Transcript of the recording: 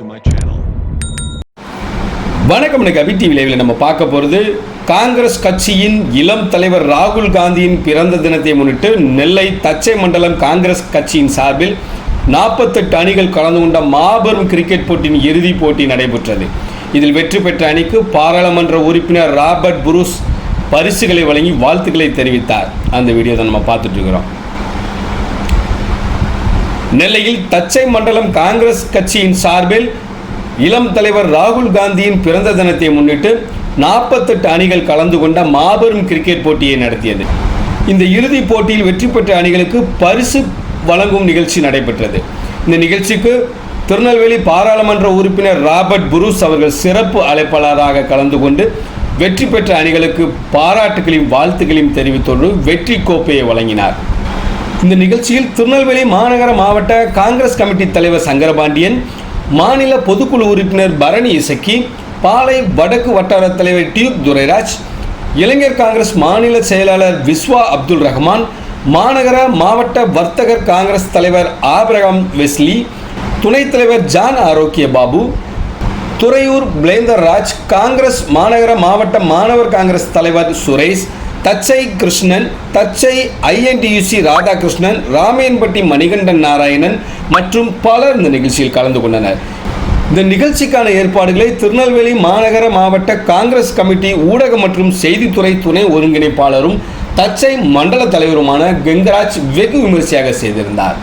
to my channel. வணக்கம் கபி TV லைவில் நம்ம பார்க்க போகிறது காங்கிரஸ் கட்சியின் இளம் தலைவர் ராகுல் காந்தியின் பிறந்த தினத்தை முன்னிட்டு நெல்லை தச்சை மண்டலம் காங்கிரஸ் கட்சியின் சார்பில் நாற்பத்தெட்டு அணிகள் கலந்து கொண்ட மாபெரும் கிரிக்கெட் போட்டியின் இறுதிப் போட்டி நடைபெற்றது. இதில் வெற்றி பெற்ற அணிக்கு பாராளுமன்ற உறுப்பினர் ராபர்ட் புரூஸ் பரிசுகளை வழங்கி வாழ்த்துக்களை தெரிவித்தார். அந்த வீடியோ தான் நம்ம பார்த்துட்டு இருக்கிறோம். நெல்லையில் தச்சை மண்டலம் காங்கிரஸ் கட்சியின் சார்பில் இளம் தலைவர் ராகுல் காந்தியின் பிறந்த தினத்தை முன்னிட்டு நாற்பத்தெட்டு அணிகள் கலந்து கொண்ட மாபெரும் கிரிக்கெட் போட்டியை நடத்தியது. இந்த இறுதிப் போட்டியில் வெற்றி பெற்ற அணிகளுக்கு பரிசு வழங்கும் நிகழ்ச்சி நடைபெற்றது. இந்த நிகழ்ச்சிக்கு திருநெல்வேலி பாராளுமன்ற உறுப்பினர் ராபர்ட் புரூஸ் அவர்கள் சிறப்பு அழைப்பாளராக கலந்து கொண்டு வெற்றி பெற்ற அணிகளுக்கு பாராட்டுகளையும் வாழ்த்துக்களையும் தெரிவித்தோடு வெற்றி கோப்பையை வழங்கினார். இந்த நிகழ்ச்சியில் திருநெல்வேலி மாநகர மாவட்ட காங்கிரஸ் கமிட்டி தலைவர் சங்கரபாண்டியன் மாநில பொதுக்குழு உறுப்பினர் பரணி இசக்கி பாளை வடக்கு வட்டார தலைவர் டியூப் துரைராஜ் இளைஞர் காங்கிரஸ் மாநில செயலாளர் விஸ்வா அப்துல் ரஹ்மான் மாநகர மாவட்ட வர்த்தகர் காங்கிரஸ் தலைவர் ஆபிரகாம் வெஸ்லி துணைத் தலைவர் ஜான் ஆரோக்கிய பாபு துறையூர் பிளேந்தர் ராஜ் காங்கிரஸ் மாநகர மாவட்ட மாணவர் காங்கிரஸ் தலைவர் சுரேஷ் தச்சை கிருஷ்ணன் தச்சை ஐஎன்டியூசி ராதாகிருஷ்ணன் ராமையன்பட்டி மணிகண்டன் நாராயணன் மற்றும் பலர் இந்த நிகழ்ச்சியில் கலந்து கொண்டனர். இந்த நிகழ்ச்சிக்கான ஏற்பாடுகளை திருநெல்வேலி மாநகர மாவட்ட காங்கிரஸ் கமிட்டி ஊடக மற்றும் செய்தித்துறை துணை ஒருங்கிணைப்பாளரும் தச்சை மண்டல தலைவருமான கங்கராஜ் வெகு விமரிசையாக செய்திருந்தார்.